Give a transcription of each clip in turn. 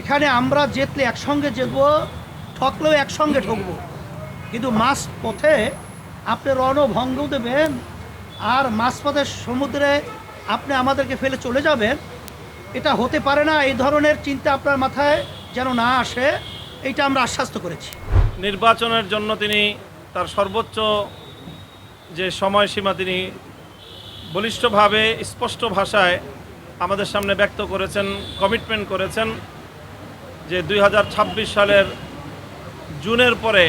এখানে আমরা জেতলে একসঙ্গে যেতবো ঠকলেও একসঙ্গে ঠকবো। কিন্তু মাছ পথে আপনি রণভঙ্গ দেবেন আর মাঝপথের সমুদ্রে আপনি আমাদেরকে ফেলে চলে যাবেন। এটা হতে পারে না, এই ধরনের চিন্তা আপনার মাথায় যেন না আসে, এইটা আমরা আশ্বাস্ত করেছি। নির্বাচনের জন্য তিনি তার সর্বোচ্চ যে সময়সীমা তিনি বলিষ্ঠভাবে, স্পষ্ট ভাষায় আমাদের সামনে ব্যক্ত করেছেন, কমিটমেন্ট করেছেন। যে দুই হাজার ছাব্বিশ সালের জুনের পরে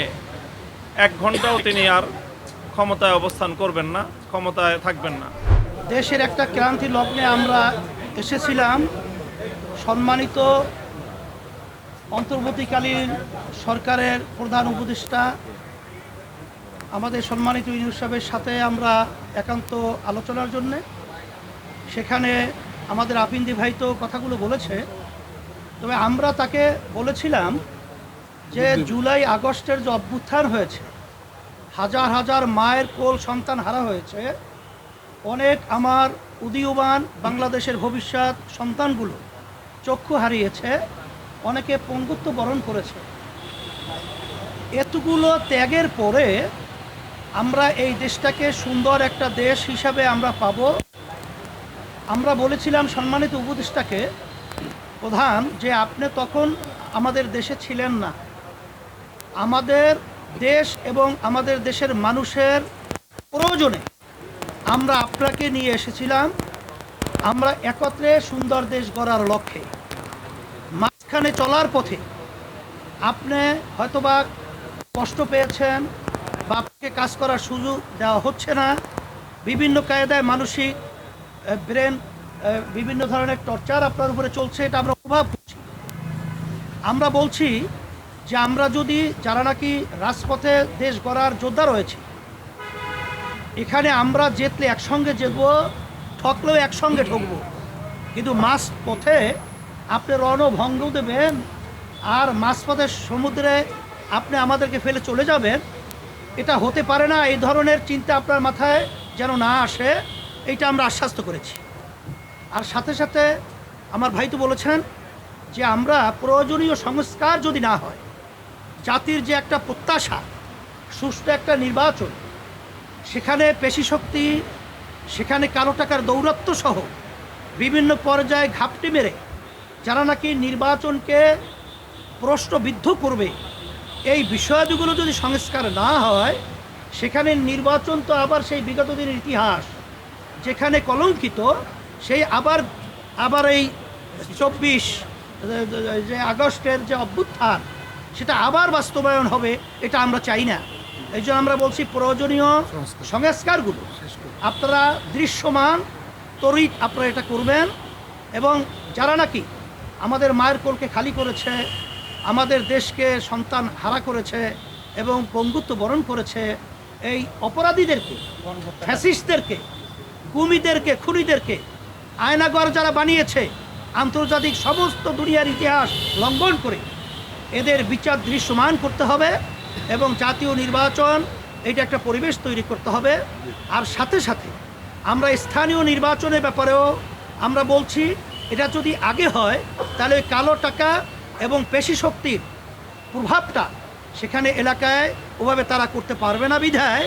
এক ঘন্টাও তিনি আর ক্ষমতায় অবস্থান করবেন না, ক্ষমতায় থাকবেন না। দেশের একটা ক্রান্তি লগ্নে আমরা এসেছিলাম। সম্মানিত অন্তর্বর্তীকালীন সরকারের প্রধান উপদেষ্টা, আমাদের সম্মানিত ইউনুস সাহেবের সাথে আমরা একান্ত আলোচনার জন্যে। সেখানে আমাদের আপিন্দি ভাই তো কথাগুলো বলেছে। তবে আমরা তাকে বলেছিলাম যে জুলাই আগস্টের যে অভ্যুত্থান হয়েছে হাজার হাজার মায়ের কোল সন্তান হারা হয়েছে অনেক আমার উদীয়মান বাংলাদেশের ভবিষ্যৎ সন্তানগুলো চক্ষু হারিয়েছে অনেকে পঙ্গুত্ব বরণ করেছে। এতগুলো ত্যাগের পরে আমরা এই দেশটাকে সুন্দর একটা দেশ হিসাবে আমরা পাব। আমরা বলেছিলাম সম্মানিত উপদেষ্টাকে প্রধান যে আপনি তখন আমাদের দেশে ছিলেন না। আমাদের দেশ এবং আমাদের দেশের মানুষের প্রয়োজনে আমরা আপনাকে নিয়ে এসেছিলাম। আমরা একত্রে সুন্দর দেশ গড়ার লক্ষ্যে। মাঝখানে চলার পথে আপনি হয়তোবা কষ্ট পেয়েছেন বা আপনাকে কাজ করার সুযোগ দেওয়া হচ্ছে না। বিভিন্ন কায়দায় মানসিক ব্রেন বিভিন্ন ধরনের টর্চার আপনার উপরে চলছে, এটা আমরা প্রভাব করছি। আমরা বলছি যে আমরা যদি যারা নাকি রাজপথে দেশ গড়ার যোদ্ধা রয়েছে, এখানে আমরা জেতলে একসঙ্গে যেতবো ঠকলেও একসঙ্গে ঠকবো। কিন্তু মাছ পথে আপনি রণভঙ্গ দেবেন আর মাঝপথের সমুদ্রে আপনি আমাদেরকে ফেলে চলে যাবেন। এটা হতে পারে না, এই ধরনের চিন্তা আপনার মাথায় যেন না আসে, এইটা আমরা আশ্বাস্ত করেছি। আর সাথে সাথে আমার ভাই তো বলেছেন যে আমরা প্রয়োজনীয় সংস্কার যদি না হয়, জাতির যে একটা প্রত্যাশা, সুষ্ঠু একটা নির্বাচন, সেখানে পেশি শক্তি, সেখানে কালো টাকার দৌরত্ব সহ বিভিন্ন পর্যায়ে ঘাপটি মেরে যারা নাকি নির্বাচনকে প্রশ্নবিদ্ধ করবে, এই বিষয়াদিগুলো যদি সংস্কার না হয়, সেখানে নির্বাচন তো আবার সেই বিগত দিনের ইতিহাস, যেখানে কলঙ্কিত সেই আবার আবার এই চব্বিশ যে আগস্টের যে অভ্যুত্থান সেটা আবার বাস্তবায়ন হবে এটা আমরা চাই না। এই জন্য আমরা বলছি প্রয়োজনীয় সংস্কারগুলো। আপনারা দৃশ্যমান তরিক আপনারা এটা করবেন এবং যারা নাকি আমাদের মায়ের কোলকে খালি করেছে আমাদের দেশকে সন্তান হারা করেছে এবং পঙ্গুত্ব বরণ করেছে এই অপরাধীদেরকে ফ্যাসিস্টদেরকে কুমিদেরকে খুনিদেরকে আয়নাগর যারা বানিয়েছে, আন্তর্জাতিক সমস্ত দুনিয়ার ইতিহাস লঙ্ঘন করে, এদের বিচার দৃশ্যমান করতে হবে এবং জাতীয় নির্বাচন এটা একটা পরিবেশ তৈরি করতে হবে। আর সাথে সাথে আমরা স্থানীয় নির্বাচনের ব্যাপারেও আমরা বলছি, এটা যদি আগে হয়, তাহলে কালো টাকা এবং পেশি শক্তির প্রভাবটা সেখানে এলাকায় ওভাবে তারা করতে পারবে না। বিধায়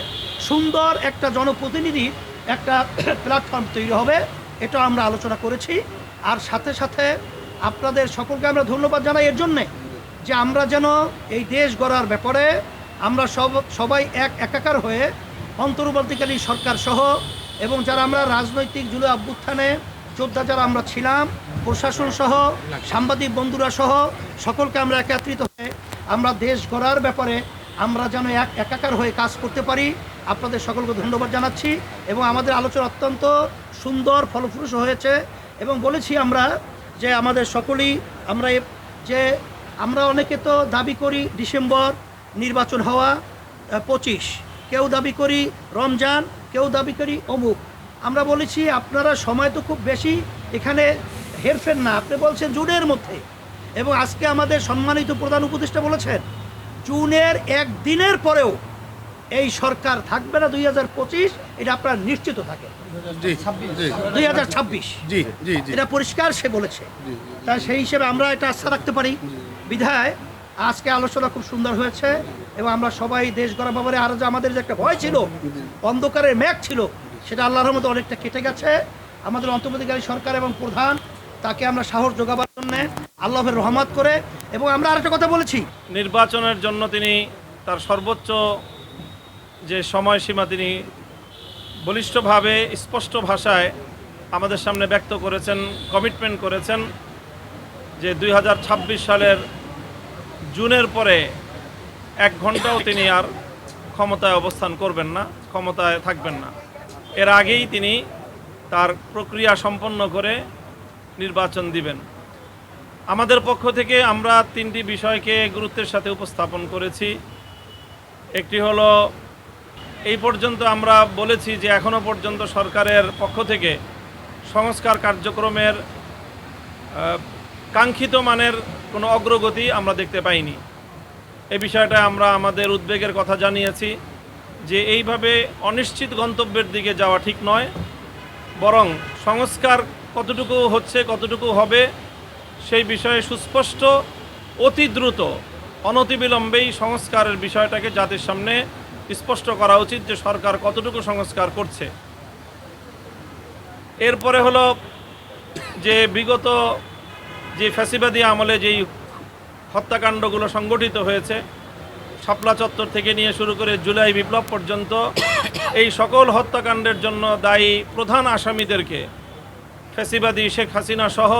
সুন্দর একটা জনপ্রতিনিধি একটা প্ল্যাটফর্ম তৈরি হবে। এটা আমরা আলোচনা করেছি। আর সাথে সাথে আপনাদের সকলকে আমরা ধন্যবাদ জানাই এর জন্যে যে আমরা যেন এই দেশ গড়ার ব্যাপারে আমরা সব, সবাই এক, একাকার হয়ে অন্তর্বর্তীকালী সরকার সহ এবং যারা আমরা রাজনৈতিক জুলে অভ্যুত্থানে যোদ্ধা যারা আমরা ছিলাম, প্রশাসন সহ, সাংবাদিক বন্ধুরা সহ, সকলকে আমরা একত্রিত হয়ে আমরা দেশ গড়ার ব্যাপারে আমরা যেন এক একাকার হয়ে কাজ করতে পারি। আপনাদের সকলকে ধন্যবাদ জানাচ্ছি এবং আমাদের আলোচনা অত্যন্ত সুন্দর, ফলপ্রসূ হয়েছে এবং বলেছি আমরা যে আমাদের সকলেই আমরা যে আমরা অনেকে তো দাবি করি ডিসেম্বর নির্বাচন হওয়া পঁচিশ। কেউ দাবি করি রমজান, কেউ দাবি করি অমুক। আমরা বলেছি আপনারা সময় তো খুব বেশি এখানে হেরফের না, আপনি বলছেন জুনের মধ্যে। এবং আজকে আমাদের সম্মানিত প্রধান উপদেষ্টা বলেছেন জুনের এক দিনের পরেও এই সরকার থাকবে না দুই হাজার পঁচিশ এটা আপনার নিশ্চিত থাকে। দুই হাজার ছাব্বিশ। জি জি জি। এটা পরিষ্কার সে বলেছে। তাই সেই হিসেবে আমরা এটা আস্থা রাখতে পারি। বিধায় আজকে আলোচনা খুব সুন্দর হয়েছে এবং আমরা সবাই দেশ গড়া ব্যাপারে আর যে আমাদের যে একটা ভয় ছিল অন্ধকারের মেঘ ছিল সেটা আল্লাহর মধ্যে অনেকটা কেটে গেছে। আমাদের অন্তর্বর্তীকারী সরকার এবং প্রধান তাকে আমরা সাহস যোগাবার জন্যে আল্লাহের রহমত করে এবং আমরা আরেকটা কথা বলেছি। নির্বাচনের জন্য তিনি তার সর্বোচ্চ যে সময়সীমা তিনি বলিষ্ঠভাবে, স্পষ্ট ভাষায় আমাদের সামনে ব্যক্ত করেছেন কমিটমেন্ট করেছেন যে দুই হাজার ছাব্বিশ সালের জুনের পরে এক ঘন্টাও তিনি আর ক্ষমতায় অবস্থান করবেন না, ক্ষমতায় থাকবেন না। এর আগেই তিনি তার প্রক্রিয়া সম্পন্ন করে নির্বাচন দিবেন। আমাদের পক্ষ থেকে আমরা তিনটি বিষয়কে গুরুত্বের সাথে উপস্থাপন করেছি। একটি হলো, এই পর্যন্ত আমরা বলেছি যে এখনও পর্যন্ত সরকারের পক্ষ থেকে সংস্কার কার্যক্রমের কাঙ্ক্ষিত মানের কোনো অগ্রগতি আমরা দেখতে পাইনি। এ বিষয়টা আমরা আমাদের উদ্বেগের কথা জানিয়েছি যে এইভাবে অনিশ্চিত গন্তব্যের দিকে যাওয়া ঠিক নয়, বরং সংস্কার কতটুকু হচ্ছে, কতটুকু হবে সেই বিষয়ে সুস্পষ্ট, অতি দ্রুত, অনতিবিলম্বেই সংস্কারের বিষয়টাকে জাতির সামনে স্পষ্ট করা উচিত যে সরকার কতটুকু সংস্কার করছে। এরপরে হলো যে বিগত যে ফ্যাসিবাদী আমলে যেই হত্যাকাণ্ডগুলো সংগঠিত হয়েছে, শাপলা চত্বর থেকে নিয়ে শুরু করে জুলাই বিপ্লব পর্যন্ত, এই সকল হত্যাকাণ্ডের জন্য দায়ী প্রধান আসামিদেরকে ফ্যাসিবাদী শেখ হাসিনা সহ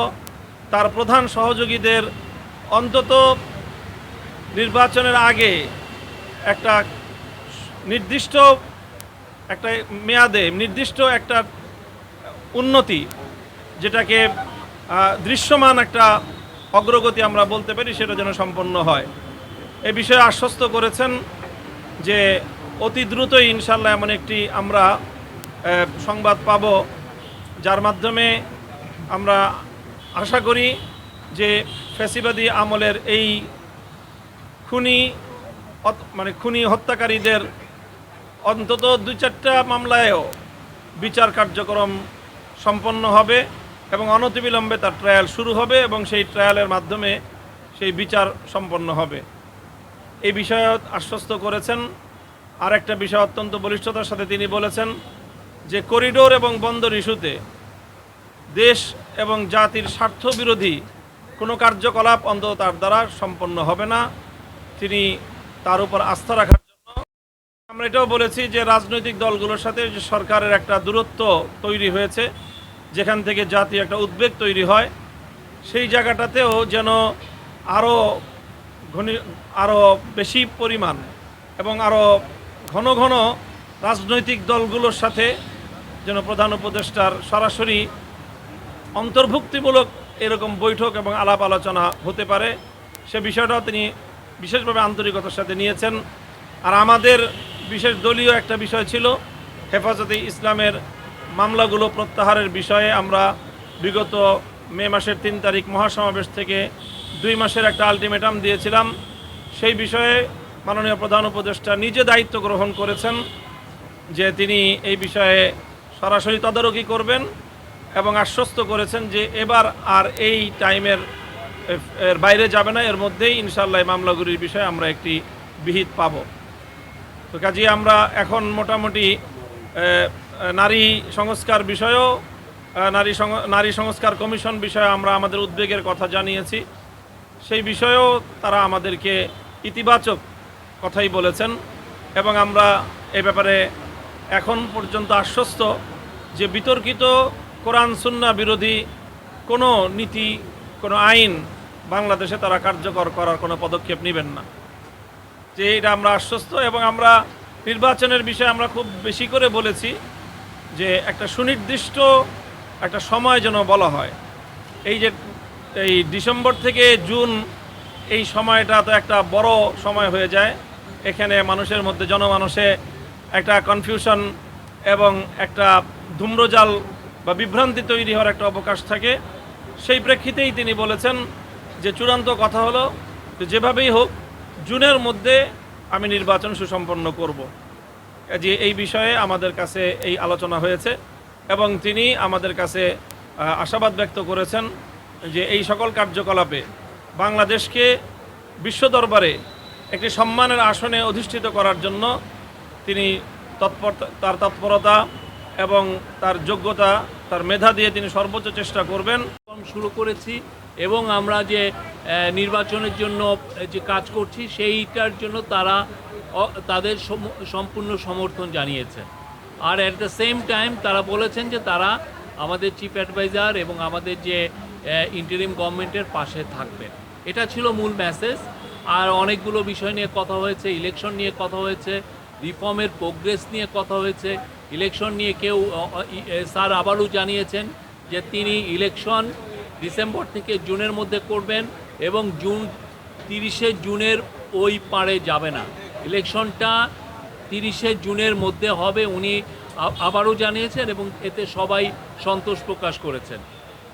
তার প্রধান সহযোগীদের অন্তত নির্বাচনের আগে একটা নির্দিষ্ট একটা মেয়াদে নির্দিষ্ট একটা উন্নতি যেটাকে দৃশ্যমান একটা অগ্রগতি আমরা বলতে পারি, সেটা যেন সম্পন্ন হয়। এ বিষয়ে আশ্বস্ত করেছেন যে অতি দ্রুতই ইনশাল্লাহ এমন একটি আমরা সংবাদ পাব, যার মাধ্যমে আমরা আশা করি যে ফ্যাসিবাদী আমলের এই খুনি মানে খুনি হত্যাকারীদের অন্তত দুই চারটা মামলায়ও বিচার কার্যক্রম সম্পন্ন হবে এবং অনতিবিলম্বে তার ট্রায়াল শুরু হবে এবং সেই ট্রায়ালের মাধ্যমে সেই বিচার সম্পন্ন হবে। এই বিষয়ে আশ্বস্ত করেছেন। আর একটা বিষয় অত্যন্ত বলিষ্ঠতার সাথে তিনি বলেছেন যে করিডোর এবং বন্দর ইস্যুতে দেশ এবং জাতির স্বার্থ বিরোধী কোনো কার্যকলাপ অন্তত তার দ্বারা সম্পন্ন হবে না। তিনি তার উপর আস্থা রাখার জন্য আমরা এটাও বলেছি যে রাজনৈতিক দলগুলোর সাথে যে সরকারের একটা দূরত্ব তৈরি হয়েছে, যেখান থেকে জাতীয় একটা উদ্বেগ তৈরি হয়, সেই জায়গাটাতেও যেন আরও ঘনি আরও বেশি পরিমাণ এবং আরও ঘন ঘন রাজনৈতিক দলগুলোর সাথে যেন প্রধান উপদেষ্টার সরাসরি অন্তর্ভুক্তিমূলক এরকম বৈঠক এবং আলাপ আলোচনা হতে পারে। সে বিষয়টাও তিনি বিশেষভাবে আন্তরিকতার সাথে নিয়েছেন। আর আমাদের বিশেষ দলীয় একটা বিষয় ছিল, হেফাজতে ইসলামের মামলাগুলো প্রত্যাহারের বিষয়ে আমরা বিগত মে মাসের তিন তারিখ মহাসমাবেশ থেকে দুই মাসের একটা আলটিমেটাম দিয়েছিলাম। সেই বিষয়ে মাননীয় প্রধান উপদেষ্টা নিজে দায়িত্ব গ্রহণ করেছেন যে তিনি এই বিষয়ে সরাসরি তদারকি করবেন। এবং আশ্বস্ত করেছেন যে এবার আর এই টাইমের এর বাইরে যাবে না, এর মধ্যেই ইনশাল্লাহ মামলাগুলির বিষয়ে আমরা একটি বিহিত পাব। তো কাজে আমরা এখন মোটামুটি নারী সংস্কার বিষয়েও নারী নারী সংস্কার কমিশন বিষয়ে আমরা আমাদের উদ্বেগের কথা জানিয়েছি। সেই বিষয়েও তারা আমাদেরকে ইতিবাচক কথাই বলেছেন এবং আমরা এ ব্যাপারে এখন পর্যন্ত আশ্বস্ত যে বিতর্কিত কোরআন সুন্না বিরোধী কোনো নীতি, কোনো আইন বাংলাদেশে তারা কার্যকর করার কোনো পদক্ষেপ নেবেন না। যে এটা আমরা আশ্বস্ত এবং আমরা নির্বাচনের বিষয়ে আমরা খুব বেশি করে বলেছি যে একটা সুনির্দিষ্ট একটা সময় যেন বলা হয়। এই যে, এই ডিসেম্বর থেকে জুন এই সময়টা তো একটা বড় সময় হয়ে যায়। এখানে মানুষের মধ্যে জনমানসে একটা কনফিউশন এবং একটা ধূম্রজাল বা বিভ্রান্তি তৈরি হওয়ার একটা অবকাশ থাকে। সেই প্রেক্ষিতেই তিনি বলেছেন যে চূড়ান্ত কথা হলো যেভাবেই হোক, জুনের মধ্যে আমি নির্বাচন সুসম্পন্ন করব। যে এই বিষয়ে আমাদের কাছে এই আলোচনা হয়েছে এবং তিনি আমাদের কাছে আশাবাদ ব্যক্ত করেছেন যে এই সকল কার্যকলাপে বাংলাদেশকে বিশ্ব দরবারে একটি সম্মানের আসনে অধিষ্ঠিত করার জন্য তিনি তৎপর, তার তৎপরতা এবং তার যোগ্যতা, তার মেধা দিয়ে তিনি সর্বোচ্চ চেষ্টা করবেন। শুরু করেছি এবং আমরা যে নির্বাচনের জন্য যে কাজ করছি, সেইটার জন্য তারা তাদের সম্পূর্ণ সমর্থন জানিয়েছেন আর অ্যাট দ্য সেম টাইম তারা বলেছেন যে তারা আমাদের চিফ অ্যাডভাইজার এবং আমাদের যে ইন্টারিম গভর্নমেন্টের পাশে থাকবেন এটা ছিল মূল মেসেজ আর অনেকগুলো বিষয় নিয়ে কথা হয়েছে ইলেকশন নিয়ে কথা হয়েছে রিফর্মের প্রোগ্রেস নিয়ে কথা হয়েছে। ইলেকশন নিয়ে কেউ স্যার আবারও জানিয়েছেন যে তিনি ইলেকশন ডিসেম্বর থেকে জুনের মধ্যে করবেন এবং জুন, তিরিশে জুনের ওই পারে যাবে না। ইলেকশনটা তিরিশে জুনের মধ্যে হবে উনি আবারও জানিয়েছেন এবং এতে সবাই সন্তোষ প্রকাশ করেছেন।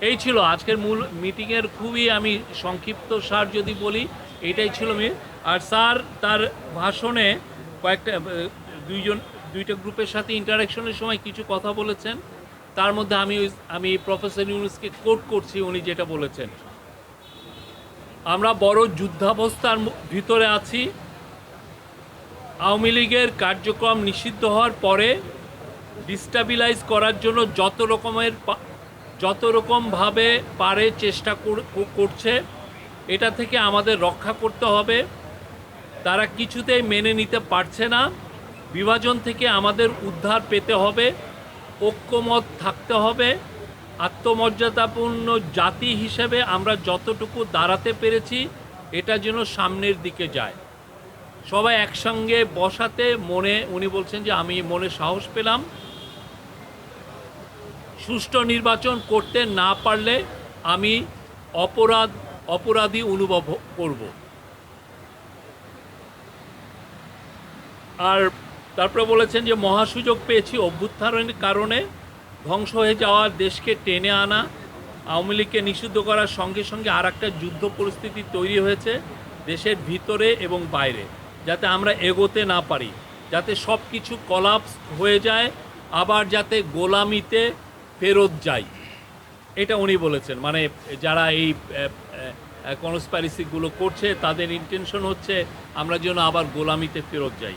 এই ছিল আজকের মূল মিটিংয়ের খুবই আমি সংক্ষিপ্ত সার যদি বলি, এটাই ছিল মি আর স্যার তার ভাষণে কয়েকটা দুইজন দুইটা গ্রুপের সাথে ইন্টারাকশনের সময় কিছু কথা বলেছেন। তার মধ্যে আমি আমি প্রফেসর ইউনুসকে কোট করছি উনি যেটা বলেছেন। আমরা বড় যুদ্ধাবস্থার ভিতরে আছি। আওয়ামী লীগের কার্যক্রম নিষিদ্ধ হওয়ার পরে ডিস্টাবিলাইজ করার জন্য যত রকমের যত রকমভাবে পারে চেষ্টা কর- কর- করছে, এটা থেকে আমাদের রক্ষা করতে হবে। তারা কিছুতেই মেনে নিতে পারছে না। বিভাজন থেকে আমাদের উদ্ধার পেতে হবে, ঐক্যমত থাকতে হবে, আত্মমর্যাদাপূর্ণ জাতি হিসেবে আমরা যতটুকু দাঁড়াতে পেরেছি, এটা যেন সামনের দিকে যায়। সবাই একসঙ্গে বসাতে মনে, উনি বলছেন যে আমি মনে সাহস পেলাম। সুষ্ঠু নির্বাচন করতে না পারলে আমি অপরাধ, অপরাধী অনুভব করব। আর তারপরে বলেছেন যে মহাসুযোগ পেয়েছি অভ্যুত্থানের কারণে ধ্বংস হয়ে যাওয়া দেশকে টেনে আনা। আওয়ামী লীগকে নিষিদ্ধ করার সঙ্গে সঙ্গে আর একটা যুদ্ধ পরিস্থিতি তৈরি হয়েছে দেশের ভিতরে এবং বাইরে, যাতে আমরা এগোতে না পারি, যাতে সব কিছু কলাপস হয়ে যায়, আবার যাতে গোলামিতে ফেরত যাই। এটা উনি বলেছেন। মানে যারা এই কনস্পাইরেসিগুলো করছে, তাদের ইন্টেনশন হচ্ছে আমরা যেন আবার গোলামিতে ফেরত যাই।